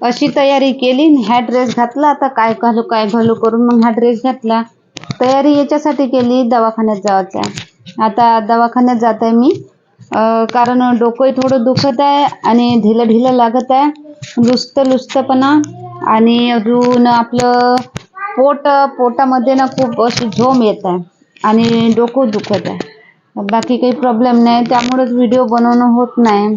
अशी तयारी केली हा ड्रेस घातला. आता काय घालू काय घालू करून मग हा ड्रेस घातला. तयारी याच्यासाठी केली दवाखान्यात जायचं आता दवाखान्यात जात आहे मी कारण डोकंही थोडं दुखत आहे आणि ढिलं ढिलं लागत आहे. लुसतं लुस्तपणा आणि अजून आपलं पोट पोटामध्ये ना खूप अशी झोम येत आहे आणि डोकं दुखत आहे. बाकी काही प्रॉब्लेम नाही. त्यामुळेच व्हिडिओ बनवणं होत नाही.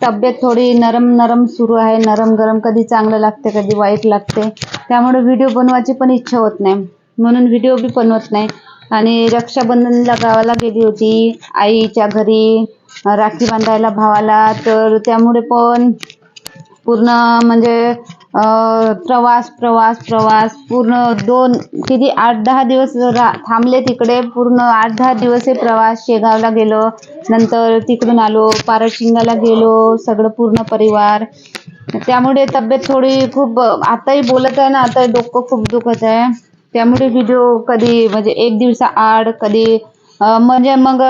तब्येत थोडी नरम नरम सुरू आहे नरम गरम. कधी चांगलं लागते कधी वाईट लागते. त्यामुळे व्हिडिओ बनवायची पण इच्छा होत नाही. म्हणून व्हिडिओ बी बनवत नाही. आणि रक्षाबंधनला गावाला गेली होती. आईच्या घरी राखी बांधायला भावाला. तर त्यामुळे पण पूर्ण म्हणजे प्रवास प्रवास प्रवास पूर्ण दोन किती आठ दहा दिवस रा थांबले तिकडे पूर्ण आठ दहा दिवस हे प्रवास शेगावला गेलो नंतर तिकडून आलो पारशिंगाला गेलो सगळं पूर्ण परिवार. त्यामुळे तब्येत थोडी खूप आताही बोलत आहे ना आता डोकं खूप दुखत आहे. त्यामुळे व्हिडिओ कधी म्हणजे एक दिवसा आड कधी म्हणजे मग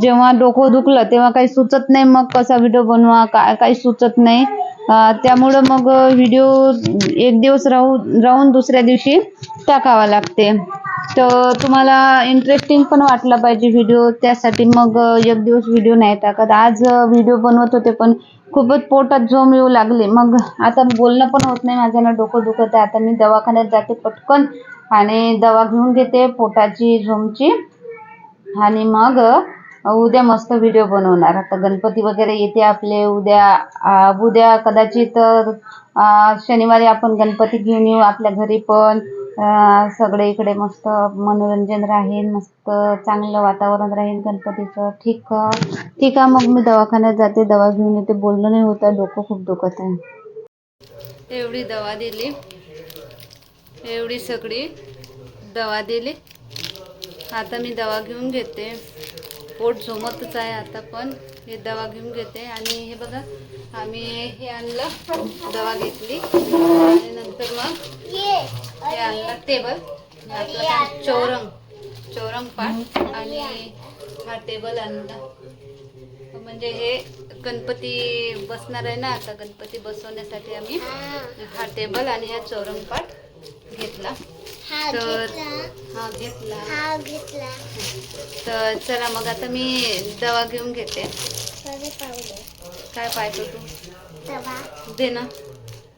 जेव्हा डोकं दुखलं तेव्हा काही सुचत नाही मग कसा व्हिडिओ बनवा काय काही सुचत नाही. त्यामुळं मग व्हिडिओ एक दिवस राहू राहून दुसऱ्या दिवशी टाकावा लागते. तर तुम्हाला इंटरेस्टिंग पण वाटला पाहिजे व्हिडिओ त्यासाठी मग एक दिवस व्हिडिओ नाही टाकत. आज व्हिडिओ बनवत होते पण खूपच पोटात झोम येऊ लागले. मग आता बोलणं पण होत नाही. माझ्यानं डोकं दुखत आहे. आता मी दवाखान्यात जाते पटकन आणि दवा घेऊन घेते पोटाची झोमची आणि मग उद्या मस्त व्हिडिओ बनवणार. आता गणपती वगैरे येते आपले उद्या उद्या कदाचित शनिवारी आपण गणपती घेऊन येऊ आपल्या घरी पण. सगळे इकडे मस्त मनोरंजन राहील मस्त चांगलं वातावरण राहील गणपतीचं. ठीक ठीक आहे मग मी दवाखान्यात जाते. दवा घेऊन येते. बोलणं नाही होत आहे डोकं खूप दुखत आहे. एवढी दवा दिली. एवढी सगळी दवा दिली. आता मी दवा घेऊन घेते. पोट झोमतच आहे आता पण. हे दवा घेऊन घेते. आणि हे बघा आम्ही हे आणलं दवा घेतली. आणि नंतर मग हे आणलं टेबल हे चौरंग चौरंग पाठ. आणि हा टेबल आणला. म्हणजे हे गणपती बसणार आहे ना आता. गणपती बसवण्यासाठी आम्ही हा टेबल आणि हा चौरंग पाठ घेतला. तर हा घेतला. हा घेतला. तर चला मग आता मी दवा घेऊन घेते. काय पाहिजे तू? दे ना.